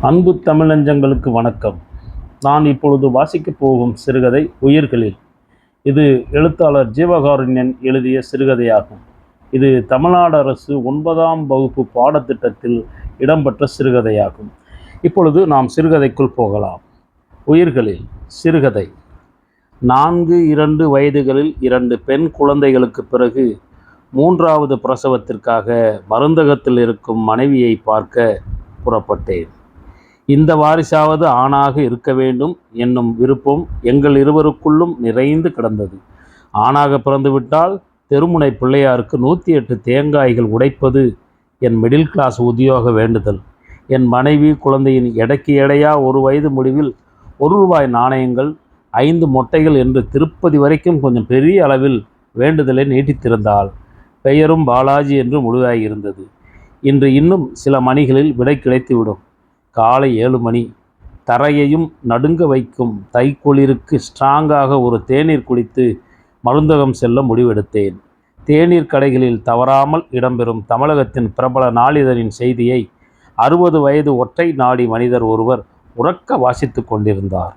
அன்பு தமிழஞ்சங்களுக்கு வணக்கம். நான் இப்பொழுது வாசிக்கப் போகும் சிறுகதை உயிர்களில். இது எழுத்தாளர் ஜீவகாருண்யன் எழுதிய சிறுகதையாகும். இது தமிழ்நாடு அரசு ஒன்பதாம் வகுப்பு பாடத்திட்டத்தில் இடம்பெற்ற சிறுகதையாகும். இப்பொழுது நாம் சிறுகதைக்குள் போகலாம். உயிர்களில் சிறுகதை. நான்கு இரண்டு வயதுகளில் இரண்டு பெண் குழந்தைகளுக்கு பிறகு மூன்றாவது பிரசவத்திற்காக மருந்தகத்தில் இருக்கும் மனைவியை பார்க்க புறப்பட்டேன். இந்த வாரிசாவது ஆணாக இருக்க வேண்டும் என்னும் விருப்பம் எங்கள் இருவருக்குள்ளும் நிறைந்து கிடந்தது. ஆணாக பிறந்துவிட்டால் தெருமுனை பிள்ளையாருக்கு நூற்றி எட்டு தேங்காய்கள் உடைப்பது என் மிடில் கிளாஸ் உத்தியோக வேண்டுதல். என் மனைவி குழந்தையின் எடைக்கு எடையா ஒரு வயது முடிவில் ஒரு ரூபாய் நாணயங்கள் ஐந்து மொட்டைகள் என்று திருப்பதி வரைக்கும் கொஞ்சம் பெரிய அளவில் வேண்டுதலை நீட்டித்திருந்தால் பெயரும் பாலாஜி என்று முடிவாகியிருந்தது இன்று இன்னும் சில மணிகளில் விடை கிடைத்துவிடும். காலை ஏழு மணி. தரையையும் நடுங்க வைக்கும் தைக்குளிருக்கு ஸ்ட்ராங்காக ஒரு தேநீர் குடித்து மருந்தகம் செல்ல முடிவெடுத்தேன். தேநீர் கடைகளில் தவறாமல் இடம்பெறும் தமிழகத்தின் பிரபல நாளிதழின் செய்தியை அறுபது வயது ஒற்றை நாடி மனிதர் ஒருவர் உறக்க வாசித்து கொண்டிருந்தார்.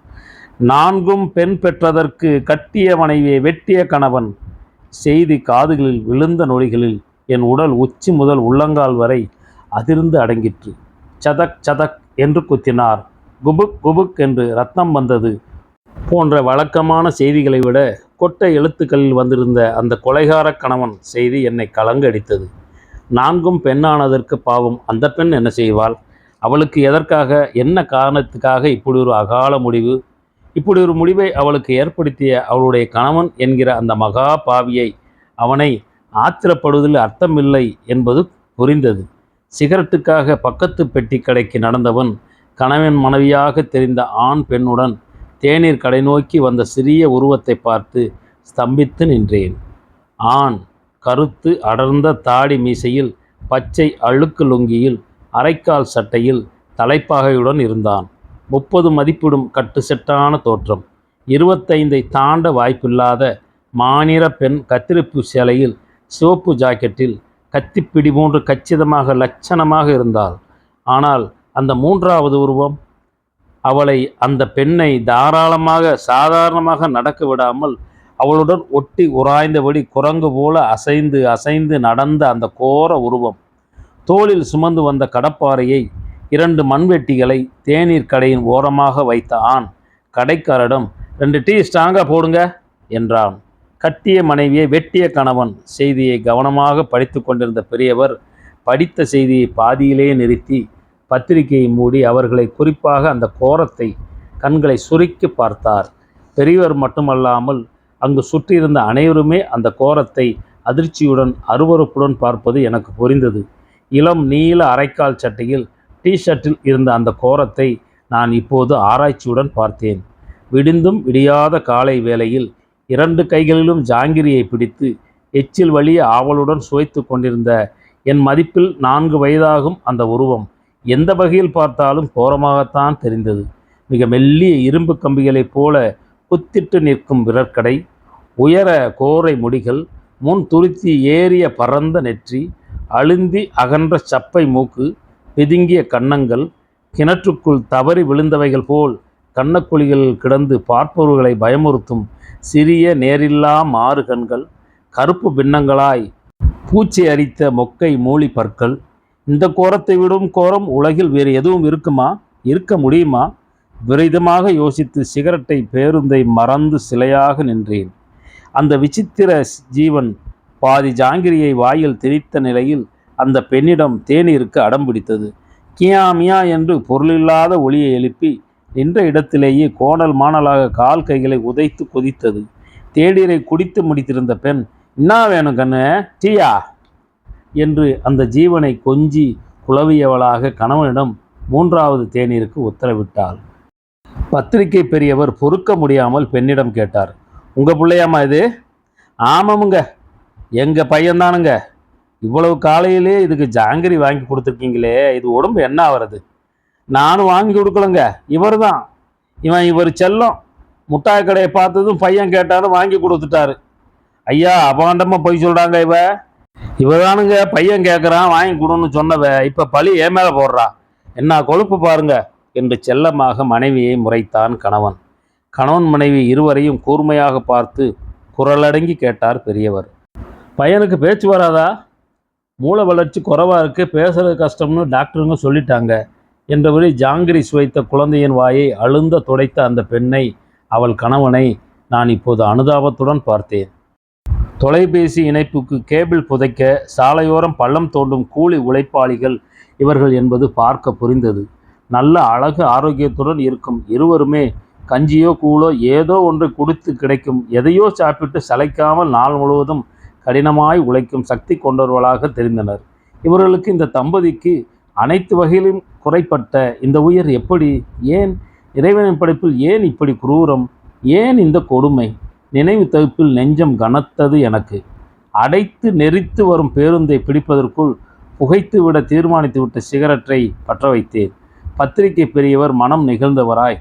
நான்கும் பெண் பெற்றதற்கு கட்டிய மனைவியை வெட்டிய கணவன். செய்தி காதுகளில் விழுந்த நொடிகளில் என் உடல் உச்சி முதல் உள்ளங்கால் வரை அதிர்ந்து அடங்கிற்று. சதக் சதக் என்று குத்தினார். குபுக் குபுக் என்று ரத்தம் வந்தது. போன்ற வழக்கமான செய்திகளை விட கொட்டை எழுத்துக்களில் வந்திருந்த அந்த கொலைகார கணவன் செய்தி என்னை கலங்கடித்தது. நான்கும் பெண்ணானதற்கு பாவம். அந்த பெண் என்ன செய்வாள்? அவளுக்கு எதற்காக என்ன காரணத்துக்காக இப்படி ஒரு அகால முடிவு இப்படி ஒரு முடிவை அவளுக்கு ஏற்படுத்திய அவளுடைய கணவன் என்கிற அந்த மகா பாவியை அவனை ஆத்திரப்படுவதில் அர்த்தமில்லை என்பது புரிந்தது. சிகரெட்டுக்காக பக்கத்து பெட்டி கடைக்கு நடந்தவன் கணவன் மனைவியாக தெரிந்த ஆண் பெண்ணுடன் தேநீர் கடை நோக்கி வந்த சிறிய உருவத்தை பார்த்து ஸ்தம்பித்து நின்றேன். ஆண் கருத்து அடர்ந்த தாடி மீசையில் பச்சை அழுக்கு லுங்கியில் அரைக்கால் சட்டையில் தலைப்பாகையுடன் இருந்தான். முப்பது மதிப்பிடும் கட்டுசெட்டான தோற்றம். இருபத்தைந்தை தாண்ட வாய்ப்பில்லாத மாநிற பெண் கத்திரிப்பு சேலையில் சிவப்பு ஜாக்கெட்டில் கத்திப்பிடி போன்று கச்சிதமாக லட்சணமாக இருந்தாள். ஆனால் அந்த மூன்றாவது உருவம் அவளை அந்த பெண்ணை தாராளமாக சாதாரணமாக நடக்க விடாமல் அவளுடன் ஒட்டி உராய்ந்தபடி குரங்கு போல அசைந்து அசைந்து நடந்த அந்த கோர உருவம். தோளில் சுமந்து வந்த கடப்பாறையை இரண்டு மண்வெட்டிகளை தேநீர் கடையின் ஓரமாக வைத்த ஆண் கடைக்காரரிடம் ரெண்டு டீ ஸ்ட்ராங்காக போடுங்க என்றான். கட்டிய மனைவியை வெட்டிய கணவன் செய்தியை கவனமாக படித்து கொண்டிருந்த பெரியவர் படித்த செய்தியை பாதியிலேயே நிறுத்தி பத்திரிகையை மூடி அவர்களை குறிப்பாக அந்த கோரத்தை கண்களை சுருக்கி பார்த்தார். பெரியவர் மட்டுமல்லாமல் அங்கு சுற்றியிருந்த அனைவருமே அந்த கோரத்தை அதிர்ச்சியுடன் அருவறுப்புடன் பார்ப்பது எனக்கு புரிந்தது. இளம் நீல அரைக்கால் சட்டையில் டி ஷர்ட்டில் இருந்த அந்த கோரத்தை நான் இப்போது ஆராய்ச்சியுடன் பார்த்தேன். விடிந்தும் விடியாத காலை வேளையில் இரண்டு கைகளிலும் ஜாங்கிரியை பிடித்து எச்சில் வழிய ஆவலுடன் சுவைத்து கொண்டிருந்த என் மதிப்பில் நான்கு வயதாகும் அந்த உருவம் எந்த வகையில் பார்த்தாலும் கோரமாகத்தான் தெரிந்தது. மிக மெல்லிய இரும்பு கம்பிகளைப் போல குத்திட்டு நிற்கும் விரற்கடை உயர கோரை முடிகள் முன் துருத்தி ஏறிய பரந்த நெற்றி அழுந்தி அகன்ற சப்பை மூக்கு பிதுங்கிய கன்னங்கள் கிணற்றுக்குள் தவறி விழுந்தவைகள் போல் கண்ணக்குழிகளில் கிடந்து பார்ப்பவர்களை பயமுறுத்தும் சிறிய நேரில்லா மாறு கண்கள் கருப்பு பின்னங்களாய் பூச்சி அரித்த மொக்கை மூலி பற்கள். இந்த கோரத்தை விடும் கோரம் உலகில் வேறு எதுவும் இருக்குமா? இருக்க முடியுமா? விரைதமாக யோசித்து சிகரெட்டை பேருந்தை மறந்து சிலையாக நின்றேன். அந்த விசித்திர ஜீவன் பாதி ஜாங்கிரியை வாயில் திணித்த நிலையில் அந்த பெண்ணிடம் தேநீருக்கு அடம் பிடித்தது. கியா மியா என்று பொருளில்லாத ஒளியை எழுப்பி நின்ற இடத்திலேயே கோணல் மாணலாக கால் கைகளை உதைத்து கொதித்தது. தேநீரை குடித்து முடித்திருந்த பெண் என்ன வேணும் கண்ணு? டீயா? என்று அந்த ஜீவனை கொஞ்சி குழவியவளாக கணவனிடம் மூன்றாவது தேநீருக்கு உத்தரவிட்டாள். பத்திரிகை பெரியவர் பொறுக்க முடியாமல் பெண்ணிடம் கேட்டார் உங்கள் பிள்ளையாம்மா இது? ஆமாமுங்க. எங்கள் பையன்தானுங்க. இவ்வளவு காலையிலே இதுக்கு ஜாங்கிரி வாங்கி கொடுத்துருக்கீங்களே இது உடம்பு என்ன ஆகிறது நானும் வாங்கி கொடுக்கலங்க. இவர் தான் இவன் இவர் செல்லம். முட்டாய் கடையை பார்த்ததும் பையன் கேட்டாலும் வாங்கி கொடுத்துட்டாரு. ஐயா அபாண்டமாக பொய் சொல்கிறாங்க இவ. இவதானுங்க பையன் கேட்குறான் வாங்கி கொடுன்னு சொன்னவ இப்போ பழி ஏன் மேலே போடுறா? என்ன கொழுப்பு பாருங்க என்று செல்லமாக மனைவியை முறைத்தான் கணவன். கணவன் மனைவி இருவரையும் கூர்மையாக பார்த்து குரலடங்கி கேட்டார் பெரியவர். பையனுக்கு பேச்சு வராதா? மூளை வளர்ச்சி குறைவாக இருக்கு பேசுறது கஷ்டம்னு டாக்டருங்க சொல்லிட்டாங்க. என்றபடி ஜாங்கிரி சுவைத்த குழந்தையின் வாயை அழுந்த துடைத்த அந்த பெண்ணை அவள் கணவனை நான் இப்போது அனுதாபத்துடன் பார்த்தேன். தொலைபேசி இணைப்புக்கு கேபிள் புதைக்க சாலையோரம் பள்ளம் தோண்டும் கூலி உழைப்பாளிகள் இவர்கள் என்பது பார்க்க புரிந்தது. நல்ல அழகு ஆரோக்கியத்துடன் இருக்கும் இருவருமே கஞ்சியோ கூழோ ஏதோ ஒன்று குடித்து கிடைக்கும் எதையோ சாப்பிட்டு சளைக்காமல் நாள் முழுவதும் கடினமாய் உழைக்கும் சக்தி கொண்டவர்களாக தெரிந்தனர். இவர்களுக்கு இந்த தம்பதிக்கு அனைத்து வகையிலும் குறைப்பட்ட இந்த உயிர் எப்படி? ஏன்? இறைவனின் படைப்பில் ஏன் இப்படி குரூரம்? ஏன் இந்த கொடுமை? நினைவு தவிப்பில் நெஞ்சம் கனத்தது எனக்கு. அடைத்து நெறித்து வரும் பேருந்தை பிடிப்பதற்குள் புகைத்துவிட தீர்மானித்துவிட்ட சிகரெட்டை பற்ற வைத்தேன். பத்திரிகை பெரியவர் மனம் நிகழ்ந்தவராய்.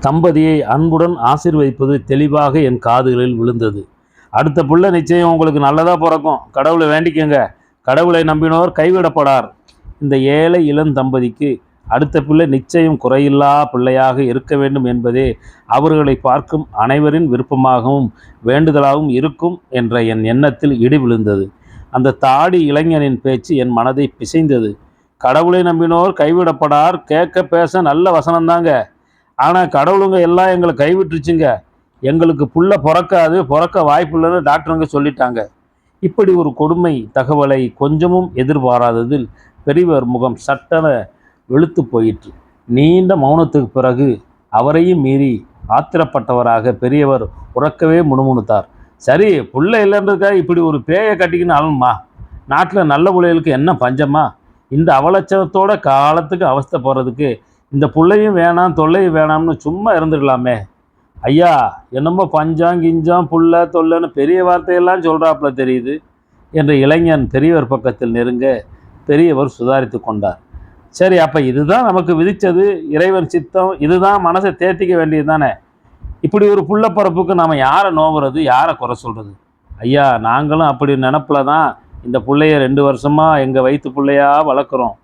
தம்பதியை அன்புடன் ஆசிர்வதிப்பது தெளிவாக என் காதுகளில் விழுந்தது. அடுத்த புள்ள நிச்சயம் உங்களுக்கு நல்லதாக பிறக்கும். கடவுளை வேண்டிக்கங்க. கடவுளை நம்பினோர் கைவிடப்படார். இந்த ஏழை இளம் தம்பதிக்கு அடுத்த பிள்ளை நிச்சயம் குறையில்லா பிள்ளையாக இருக்க வேண்டும் என்பதே அவர்களை பார்க்கும் அனைவரின் விருப்பமாகவும் வேண்டுதலாகவும் இருக்கும் என்ற என் எண்ணத்தில் இடி விழுந்தது. அந்த தாடி இளைஞனின் பேச்சு என் மனதை பிசைந்தது. கடவுளை நம்பினோர் கைவிடப்படார். கேட்க பேச நல்ல வசனம்தாங்க. ஆனால் கடவுளுங்க எல்லாம் எங்களை கைவிட்டுருச்சுங்க. எங்களுக்கு புள்ள பிறக்காது பிறக்க வாய்ப்பு இல்லைன்னு டாக்டருங்க சொல்லிட்டாங்க. இப்படி ஒரு கொடுமை தகவலை கொஞ்சமும் எதிர்பாராததில் பெரியவர் முகம் சட்டன வெளுத்து போயிற்று. நீண்ட மௌனத்துக்கு பிறகு அவரையும் மீறி ஆத்திரப்பட்டவராக பெரியவர் உறக்கவே முணுமுணுத்தார். சரி புள்ள இல்லைன்றதுக்காக இப்படி ஒரு பேயை கட்டிக்கின்னு அழணுமா? நாட்டில் நல்ல பிள்ளைகளுக்கு என்ன பஞ்சமா? இந்த அவலட்சணத்தோட காலத்துக்கு அவஸ்தை போகிறதுக்கு இந்த புள்ளையும் வேணாம் தொல்லையும் வேணாம்னு சும்மா இருந்துடலாமே. ஐயா என்னமோ பஞ்சம் கிஞ்சம் புல்ல தொல்லன்னு பெரிய வார்த்தையெல்லாம் சொல்கிறாப்புல தெரியுது என்று இளைஞன் பெரியவர் பக்கத்தில் நெருங்க பெரியவர் சுதாரித்து கொண்டார். சரி அப்போ இதுதான் நமக்கு விதித்தது இறைவன் சித்தம் இதுதான் மனசை தேத்திக்க வேண்டியது தானே? இப்படி ஒரு புள்ள பரப்புக்கு நாம் யாரை நோவுறது யாரை குறை சொல்கிறது ஐயா நாங்களும் அப்படி நினப்பில் தான் இந்த பிள்ளைய ரெண்டு வருஷமாக எங்கள் வயிற்று பிள்ளையாக வளர்க்குறோம்.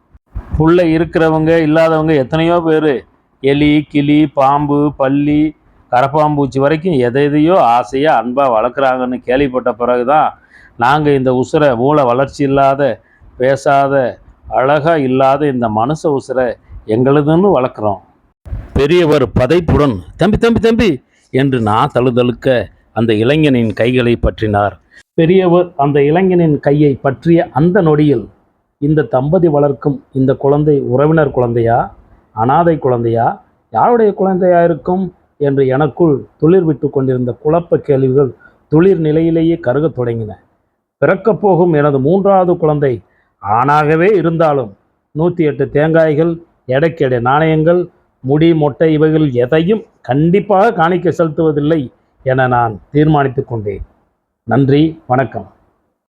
புள்ளை இருக்கிறவங்க இல்லாதவங்க எத்தனையோ பேர் எலி கிளி பாம்பு பல்லி கரப்பாம்பூச்சி வரைக்கும் எதை எதையோ ஆசையாக அன்பாக வளர்க்குறாங்கன்னு கேள்விப்பட்ட பிறகு தான் நாங்கள் இந்த உசுரை மூளை வளர்ச்சி இல்லாத பேசாத அழகாக இல்லாத இந்த மனுஷ உசுரை எங்களுதுன்னு வளர்க்குறோம். பெரியவர் பதைப்புடன் தம்பி தம்பி தம்பி என்று நான் தழுதழுக்க அந்த இளைஞனின் கைகளை பற்றினார். பெரியவர் அந்த இளைஞனின் கையை பற்றிய அந்த நொடியில் இந்த தம்பதி வளர்க்கும் இந்த குழந்தை உறவினர் குழந்தையா? அனாதை குழந்தையா? யாருடைய குழந்தையா இருக்கும்? என்று எனக்குள் துளிர் விட்டு கொண்டிருந்த குழப்ப கேள்விகள் துளிர் நிலையிலேயே கருகத் தொடங்கின. பிறக்கப் போகும் எனது மூன்றாவது குழந்தை ஆணாகவே இருந்தாலும் நூற்றி எட்டு தேங்காய்கள் எடைக்கெடை நாணயங்கள் முடி மொட்டை இவைகள் எதையும் கண்டிப்பாக காணிக்க செலுத்துவதில்லை என நான் தீர்மானித்து கொண்டேன். நன்றி வணக்கம்.